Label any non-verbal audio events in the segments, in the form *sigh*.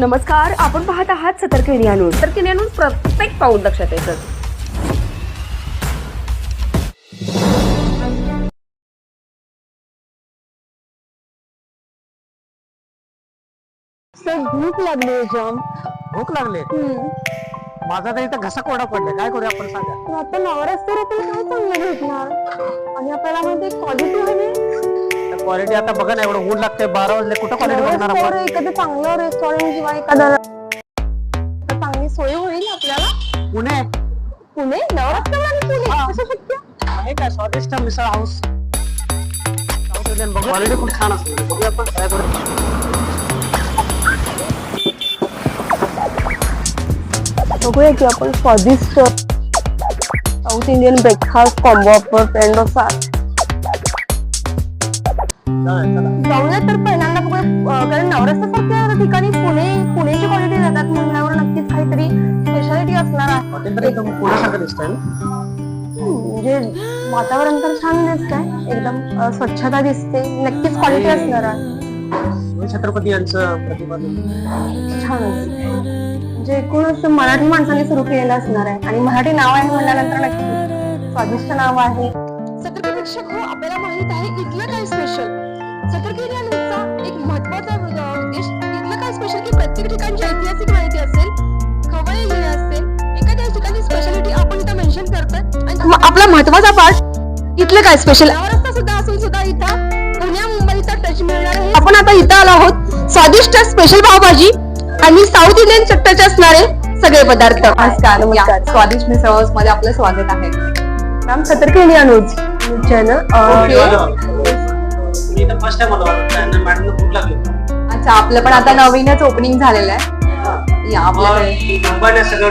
नमस्कार आपण पाहत आहात Satark India news. Satark India news प्रत्येक पाऊल लक्षात येतं. सर भूक लागली आहे जाम. भूक लागली माझा तर इथं घसा कोरडा पडला काय करूया आपण सांगा? पण आता नवरस्तर आपण काय चांगलं भेटणार? आणि आपल्याला माहिती क्वालिटी हवी क्वालिटी आता बघा ना एवढं ऊन लागतंय बारा वाजले कुठं क्वालिटी बघणार आपण? एखादं चांगलं रेस्टॉरंट किंवा एखादं चांगली सोय होईल आपल्याला? पुणे. पुणे? नवरस्तर आणि पुणे शक्य आहे काय स्वादिष्ट मिसळ हाऊस क्वालिटी खूप छान असते बघूया आपण काय करू. बघूया की आपण स्वादिष्ट south Indian breakfast combo offer friend dosa जाऊया तर पहिल्यांदा बघूया. कारण नवरसासारख्या ठिकाणी पुणे पुण्याची क्वालिटी देतात म्हणल्यावर नक्कीच काहीतरी स्पेशालिटी असणार आहे. एकदम म्हणजे वातावरण तर छान दिसतंय. एकदम अं, स्वच्छता दिसते. नक्कीच क्वालिटी असणार आहे. छत्रपती यांचं प्रतिपादन छान म्हणजे एकूणच मराठी माणसाने सुरू केलेलं असणार आहे. आणि मराठी नाव आहे म्हणल्यानंतर नक्की स्वादिष्ट नाव आहे. प्रेक्षक हो आपल्याला माहीत आहे इथलं काय स्पेशल एक महत्त्वाचा उद्देश काय स्पेशल की प्रत्येक ठिकाणची ऐतिहासिक माहिती असेल खवळे लिहिले असेल एखाद्या ठिकाणी स्पेशालिटी आपण इथं मेन्शन करतोय आणि आपला महत्त्वाचा पार्ट इथलं काय स्पेशल रस्ता सुद्धा असून सुद्धा इथं पुण्या मुंबईचा टच मिळणार आहे. आपण आता इथं आलो आहोत. स्वादिष्ट स्पेशल पावभाजी आणि साऊथ इंडियन चट्टाचे असणारे सगळे पदार्थ. नमस्कार, नमस्कार. स्वादिष्ट हाऊसमध्ये आपलं स्वागत आहे. Ma'am Satark India news. Channel मी इथं फर्स्ट टाइम आलो त्यांना. भूक लागली. अच्छा आपलं पण आता नवीनच ओपनिंग झालेलं आहे. या आपल्याकडे. मुंबईला सगळं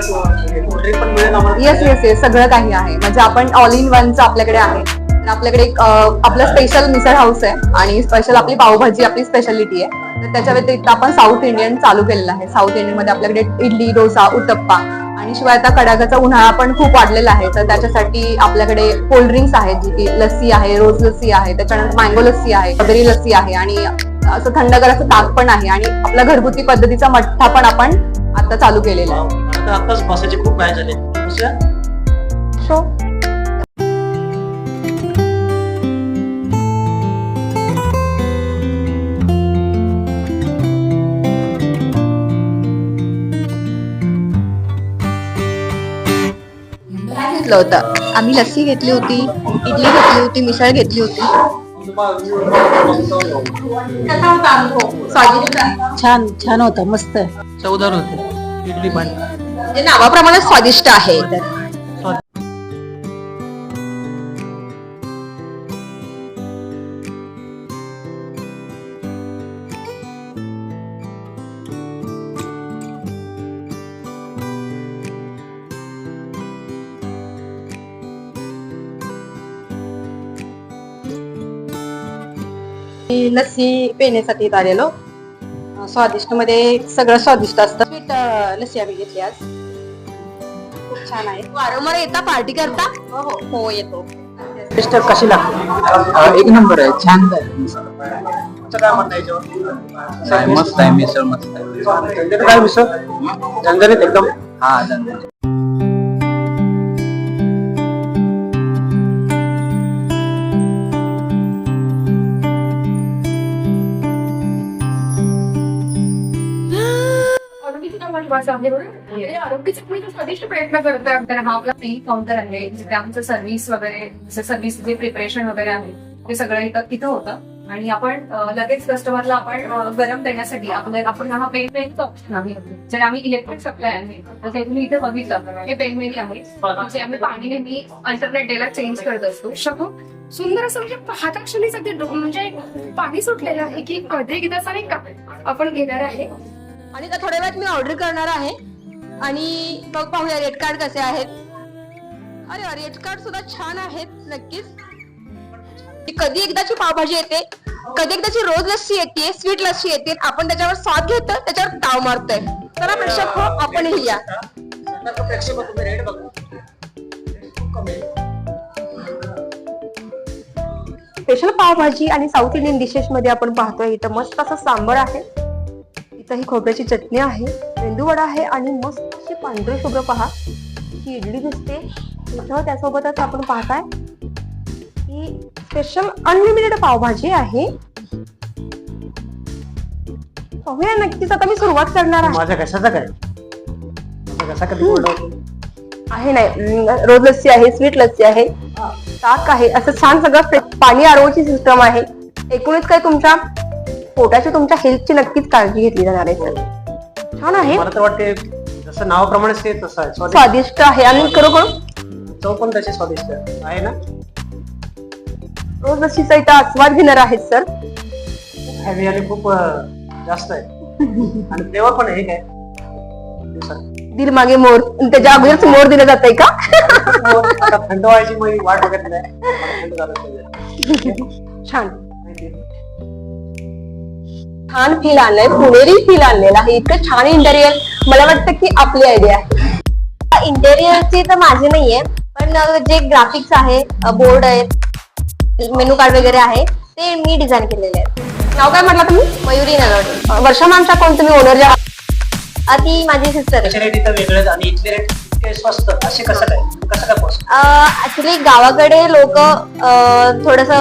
कोल्ड्रिंक पण मिळेल आम्हाला? येस येस येस सगळं काही आहे. म्हणजे आपण ऑल इन वनचं आपल्याकडे आहे. तर आपल्याकडे एक अं, आपलं स्पेशल मिसळ हाऊस आहे आणि स्पेशल आपली पावभाजी आपली स्पेशालिटी आहे. तर त्याच्या व्यतिरिक्त आपण साऊथ इंडियन चालू केलेलं आहे. साऊथ इंडियनमध्ये आपल्याकडे इडली डोसा उत्तप्पा आणि शिवाय आता कडाकाचा उन्हाळा पण खूप वाढलेला आहे. तर त्याच्यासाठी आपल्याकडे कोल्ड ड्रिंक्स आहेत जी की लस्सी आहे रोज लस्सी आहे त्याच्यानंतर मँगो लस्सी आहे स्ट्रॉबेरी लस्सी आहे आणि असं थंडगार असं ताक पण आहे आणि आपला घरगुती पद्धतीचा मठ्ठा पण आपण आता चालू केलेला आहे. आताच खूप झाले? शो घेतलं होतं. आम्ही लस्सी घेतली होती इडली घेतली होती मिसळ घेतली होती. स्वादिष्ट? छान छान होतं मस्त. चौदार होते. इडली पण म्हणजे नावाप्रमाणे स्वादिष्ट आहे तर. लस्सी पिण्यासाठी इथं आलेलो. स्वादिष्टमध्ये सगळं स्वादिष्ट असतं. स्वीट लस्सी आम्ही घेतली आज. खूप छान आहे. वारंवार येता पार्टी करता? हो हो. हो येतो. टेस्ट कशी लागते? एक नंबर आहे. छान मस्त आहे मिसळ मस्त आहे. झणझणीत काय मिसळ? झणझणीत एकदम? हा धन्यवाद महत्वाचं आहे बरोबर आणि आरोग्याचे तुम्ही जो स्वादिष्ट प्रयत्न करताय तर हा आपला फ्री काउंटर आहे. जिथे आमचं सर्व्हिस वगैरे सर्व्हिस जे प्रिपरेशन वगैरे आहे ते सगळं इथं इथं होतं. आणि आपण लगेच कस्टमरला आपण गरम देण्यासाठी आपलं आपण हा पेन पेनचं ऑप्शन आहे. जर आम्ही इलेक्ट्रिक सप्लाय आहे तर ते तुम्ही इथे बघितलं. हे पेनमेरी आहे. जे आम्ही पाणी नेहमी अल्टरनेट डेला चेंज करत असतो. शकू सुंदर असं म्हणजे पाहता क्षणी सध्या म्हणजे पाणी सुटलेलं आहे की कधी एकदा नाही का आपण घेणार आहे? आणि आता थोड्या वेळात मी ऑर्डर करणार आहे. आणि बघ पाहूया रेट कार्ड कसे आहेत. अरे रेट कार्ड सुद्धा छान आहेत नक्कीच. ती कधी एकदाची पावभाजी येते कधी एकदाची रोज लस्सी येते स्वीट लस्सी येते. आपण त्याच्यावर स्वाद घेतो त्याच्यावर ताव मारतोय. चला प्रेक्षक हो आपणही या. स्पेशल पावभाजी आणि साऊथ इंडियन डिशेस मध्ये आपण पाहतोय इथं मस्त असं सांबर आहे. दही खोबऱ्याची चटणी आहे मेंदूवडा आहे आणि मस्त अशी पांढरी शुभ्र पहा. ही इडली दिसते. इथं त्यासोबतच आपण पाहताय ही स्पेशल अनलिमिटेड पावभाजी आहे. पाहूया नक्कीच आता मी सुरुवात करणार आहे. माझ्या घशाचा काय? कधी आहे नाही. रोज लस्सी आहे स्वीट लस्सी आहे. ताक आहे. असं छान सगळं पाणी आरोची सिस्टम आहे. एकूणच काय तुमच्या पोटाची तुमच्या हेल्थची नक्कीच काळजी घेतली जाणार आहे सर छान आहे. मला तर वाटते जसं नावाप्रमाणेच ते तसं आहे. स्वादिष्ट. स्वादिष्ट आहे आणि खरोखर? चव पण त्याची स्वादिष्ट आहे. आहे ना? रोज लस्सीचा इथं आस्वाद घेणार आहेत सर हॅवी आणि खूप अं, जास्त आहे. आणि फ्लेवर पण आहे. हे काय दिवसात. दिल मागे मोर. त्याच्या अगोदरच मोर दिलं जात आहे का आता थंड व्हायची वाट बघत नाही. मला थंड झालं पाहिजे. *laughs* छान. छान फील आणलंय. पुणेरी फील आणलेलं आहे. इतकं छान इंटेरियर मला वाटतं की आपली आयडिया आहे. इंटेरियरची तर माझी नाहीये. पण जे ग्राफिक्स आहे बोर्ड आहेत मेनू कार्ड वगैरे आहे ते मी डिझाईन केलेले आहेत. नाव काय म्हटलं तुम्ही? मयुरी नलवडे वर्षा मॅमच्या कोण? तुम्ही ओनर ज्या ती माझी सिस्टर आहे. ऍक्च्युली गावाकडे लोक थोडस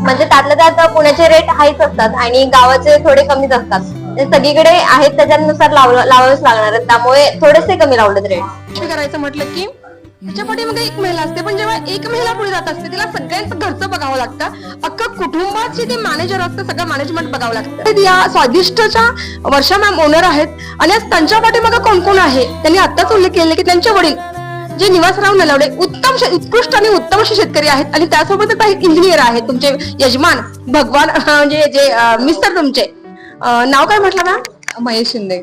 म्हणजे त्यातल्या त्यात पुण्याचे रेट हायच असतात आणि गावाचे थोडे कमीच असतात. म्हणजे सगळीकडे आहेत त्याच्यानुसार लावावेच लागणार आहेत. त्यामुळे थोडेसे कमी लावलेत रेट करायचं म्हटलं की त्याच्या मग एक महिला असते पण जेव्हा एक महिला पुढे जात असते तिला सगळ्यांचं घरचं बघावं लागतं. अख्खं कुटुंबाचे ते मॅनेजर असतं सगळं मॅनेजमेंट बघावं लागतं. या स्वादिष्टच्या वर्षा मॅम ओनर आहेत. आणि आज त्यांच्या पाठीमागे कोण कोण आहे? त्यांनी आताच उल्लेख केले की त्यांचे वडील. जे निवासराव नलवडे उत्तम उत्कृष्ट आणि उत्तम असे शेतकरी आहेत आणि त्यासोबतच एक इंजिनियर आहेत तुमचे यजमान भगवान *laughs* म्हणजे जे मिस्टर तुमचे. नाव काय म्हटलं मॅम महेश शिंदे.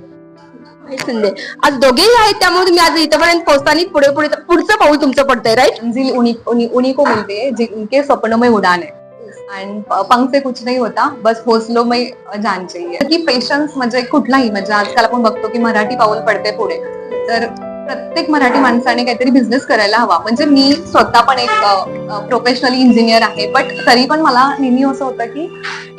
महेश शिंदे. आज दोघेही आहेत त्यामुळे तुम्ही आज इथपर्यंत पोहोचताना पुढे पुढे पुढचं पाऊल तुमचं पडतंय राईट मंजिल उन्हीं उन्हीं उन्हीं को मिलती जिनके सपनों में उड़ान है. एंड पंख से कुछ नहीं होता बस हौसलों में जान चाहिए. की पेशन्स म्हणजे कुठलाही म्हणजे आजकाल आपण बघतो की मराठी पाऊल पडते पुढे. तर प्रत्येक मराठी माणसाने काहीतरी बिझनेस करायला हवा. म्हणजे मी स्वतः पण एक प्रोफेशनली इंजिनियर आहे. बट तरी पण मला नेहमी असं होतं की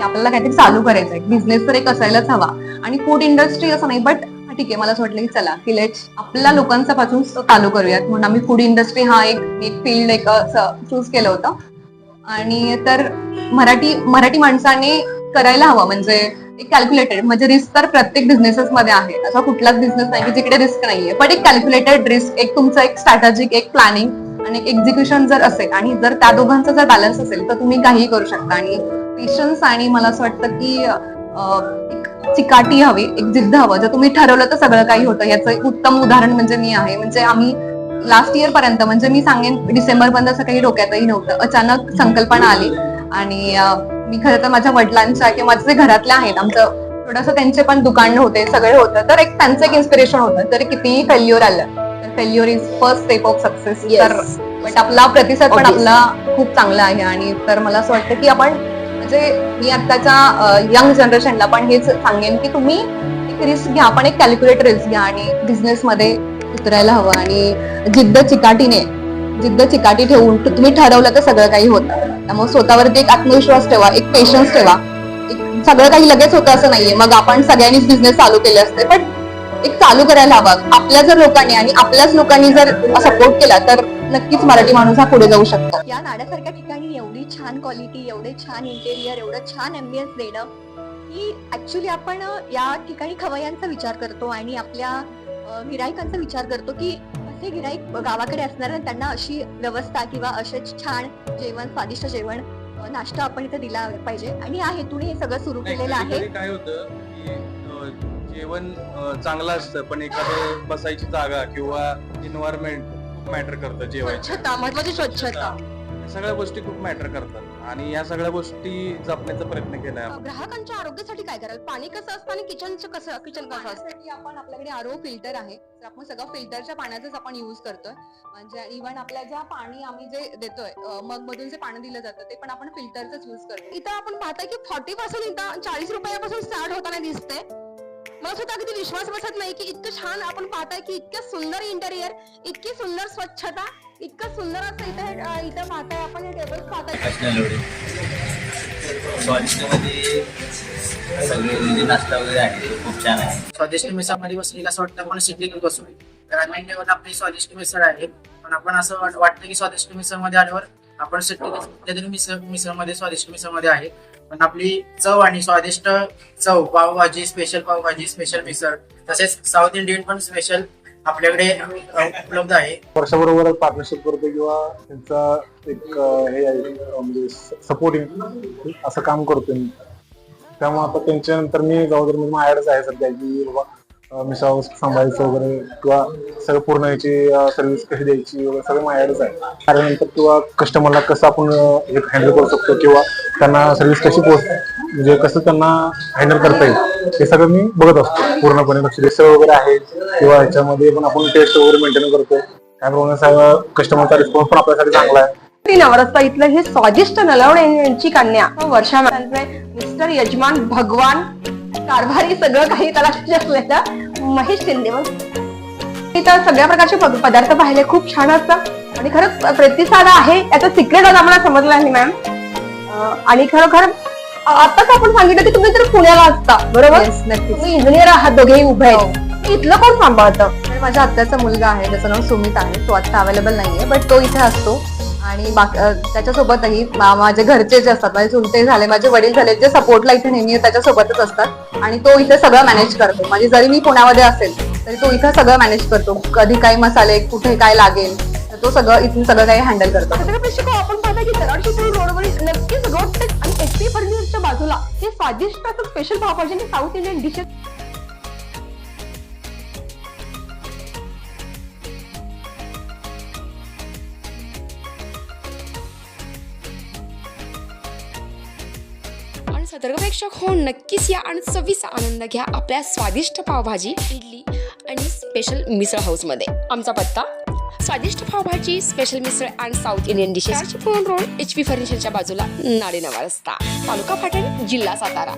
आपल्याला काहीतरी चालू करायचं आहे बिझनेस तर एक असायलाच हवा. आणि फूड इंडस्ट्री असं नाही बट ठीक आहे मला असं वाटलं की चला की लेट्स आपल्या लोकांचा पासून चालू करूयात. म्हणून आम्ही फूड इंडस्ट्री हा एक एक फील्ड एक चूज केलं होतं. आणि तर मराठी मराठी माणसाने करायला हवं. म्हणजे एक कॅल्क्युलेटेड म्हणजे रिस्क तर प्रत्येक बिझनेसेस मध्ये आहे. असा कुठलाच बिझनेस नाही की जिकडे रिस्क नाहीये. पण एक कॅल्क्युलेटेड रिस्क एक तुमचं एक स्ट्रॅटेजिक एक प्लॅनिंग आणि एक एक्झिक्युशन जर असेल आणि जर त्या दोघांचा जर बॅलन्स असेल तर तुम्ही काहीही करू शकता. आणि पेशन्स आणि मला असं वाटतं की एक चिकाटी हवी एक जिद्द हवं. जर तुम्ही ठरवलं तर सगळं काही होतं. याचं एक उत्तम उदाहरण म्हणजे मी आहे. म्हणजे आम्ही लास्ट इयर पर्यंत म्हणजे मी सांगेन डिसेंबर पर्यंत असं काही डोक्यातही नव्हतं. अचानक संकल्पना आली आणि मी खरं तर माझ्या वडिलांच्या किंवा माझे जे घरातले आहेत आमचं थोडंसं त्यांचे पण दुकान होते सगळे होतं. तर एक त्यांचं एक इन्स्पिरेशन होतं तर कितीही फेल्युअर आलं तर failure is first step of success तर बट आपला प्रतिसाद पण आपला खूप चांगला आहे आणि तर मला असं वाटतं की आपण म्हणजे मी आत्ताच्या यंग जनरेशनला पण हेच सांगेन की तुम्ही एक रिस्क घ्या आपण एक कॅल्क्युलेट रिस्क घ्या आणि बिझनेस मध्ये उतरायला हवं आणि जिद्द चिकाटीने जिद्द चिकाटी ठेवून तुम्ही ठरवलं तर सगळं काही होतं. त्यामुळे स्वतःवरती एक आत्मविश्वास ठेवा एक पेशन्स ठेवा. एक सगळं काही लगेच होतं असं नाहीये. मग आपण सगळ्यांनीच बिझनेस चालू केले असते पण एक चालू करायला हवा. आपल्या जर लोकांनी आणि आपल्याच लोकांनी जर सपोर्ट केला तर नक्कीच मराठी माणूस हा पुढे जाऊ शकतो. या नाड्यासारख्या ठिकाणी एवढी छान क्वालिटी एवढे छान इंटेरियर एवढं छान एम्बियन्स देणं की ऍक्च्युली आपण या ठिकाणी खवय्यांचा विचार करतो आणि आपल्या गिरायकांचा विचार करतो की असे गिराईक गावाकडे असणार त्यांना अशी व्यवस्था किंवा असे छान जेवण स्वादिष्ट जेवण नाश्ता आपण इथे दिला पाहिजे. आणि या हेतूने हे सगळं सुरू केलेलं आहे. काय होतं की जेवण चांगलं असतं पण एखादं बसायची जागा किंवा एन्व्हायरमेंट खूप मॅटर करतं जेवायचं स्वच्छता महत्वाची स्वच्छता. सगळ्या गोष्टी खूप मॅटर करतात. आणि या सगळ्या गोष्टी जपण्याचा प्रयत्न केलाय आपण. ग्राहकांच्या आरोग्यासाठी काय कराल? पाणी कसं असतं आणि किचनचं कसं किचन कसं असतं? पाण्यासाठी आपण आपल्याकडे आरो फिल्टर आहे. तर आपण सगळं फिल्टरच्या पाण्याचाच आपण युज करतोय. म्हणजे इव्हन आपल्या ज्या पाणी आम्ही जे देतोय मग मधून जे पाणी दिलं जातं ते पण आपण फिल्टरच युज करतो इथं आपण पाहताय की फॉर्टी पासून इथं चाळीस रुपयापासून स्टार्ट होताना दिसते मला सुद्धा अगदी विश्वास बसत नाही की इतकं छान आपण पाहताय की इतकं सुंदर इंटेरियर इतकी सुंदर स्वच्छता इतकं सुंदर असं इथं हे, इथं पाहताय आपण हे टेबल पाहताय. प्रश्न लोढे स्वादिष्टमध्ये सगळे जे नाश्ता वगैरे आहे खूप छान आहे. स्वादिष्ट मिसळमध्ये बसलेलं असं वाटतं आपण सिटीत बसू ग्रामीण लेवल आपली स्वादिष्ट मिसळ आहे. पण आपण असं वाट- वाटतं की स्वादिष्ट मिसळमध्ये आल्यावर आपण सिटीत मिसळ मिसळमध्ये स्वादिष्ट मिसळमध्ये आहे. पण आपली चव आणि स्वादिष्ट चव पावभाजी स्पेशल पावभाजी स्पेशल मिसळ तसेच साऊथ इंडियन पण स्पेशल आपल्याकडे उपलब्ध आहे. वर्षाबरोबर पार्टनरशिप करतो किंवा त्यांचा एक हे आहे म्हणजे सपोर्टिंग असं काम करतो मी. त्यामुळे आता त्यांच्यानंतर मी जबाबदारी म्हणजे माझ्याकडेच आहे सध्या की बाबा मिस मिसळ सांभाळायचं वगैरे किंवा सगळं पूर्ण याची सर्व्हिस कशी द्यायची वगैरे सगळं माझ्याकडेच आहे. त्यानंतर किंवा कस्टमरला कसं आपण हँडल करू शकतो किंवा त्यांना सर्व्हिस कशी पोच म्हणजे कसं त्यांना हँडल करता येईल हे सगळं मी बघत असतो. पूर्णपणे लक्ष मिसळ वगैरे आहे किंवा ह्याच्यामध्ये पण आपण टेस्ट वगैरे मेंटेन करतो. त्याप्रमाणे सगळं कस्टमरचा रिस्पॉन्स पण आपल्यासाठी चांगला आहे. नवरत्न इथलं हे स्वादिष्ट नलवणे यांची कन्या. वर्षा मॅडमचे मिस्टर यजमान भगवान कारभारी सगळं काही त्याला असलेलं महेश शिंदे. इथं सगळ्या प्रकारचे पद- पदार्थ पाहिले खूप छान असतात आणि खरंच प्रतिसाद आहे याचं सिक्रेट आज आम्हाला समजलं आहे मॅम आणि खरोखर आताच आपण सांगितलं की तुम्ही तर पुण्याला असता बरोबर? तुम्ही इंजिनियर आहात दोघेही उभे आहेत. इथलं कोण सांभाळतं? माझ्या आत्याचा मुलगा आहे त्याचं नाव सुमित आहे तो आता अवेलेबल नाहीये बट तो इथे असतो. आणि त्याच्यासोबतही माझे घरचे जे असतात माझे चुलते झाले माझे वडील झाले जे सपोर्टला इथे नेहमी त्याच्यासोबतच असतात. आणि तो इथे सगळं मॅनेज करतो. म्हणजे जरी मी पुण्यामध्ये असेल तरी तो इथं सगळं मॅनेज करतो. कधी काही मसाले कुठे काय लागेल तर तो सगळं इथून सगळं काही हँडल करतो. आपण की रोडवरील नक्कीच रोड आणि फर्निचरच्या बाजूला हे स्वादिष्ट असं स्पेशल पावभाजी आणि साऊथ इंडियन डिशेस सतर्क प्रेक्षक हो नक्कीच या आणि चवीचा आनंद घ्या आपल्या स्वादिष्ट पावभाजी इडली आणि स्पेशल मिसळ हाऊसमध्ये आमचा पत्ता स्वादिष्ट pav bhaji special misal and south Indian dishes phone road H P फर्निचरच्या बाजूला नाडे नवा रस्ता तालुका पाटण जिल्हा सातारा.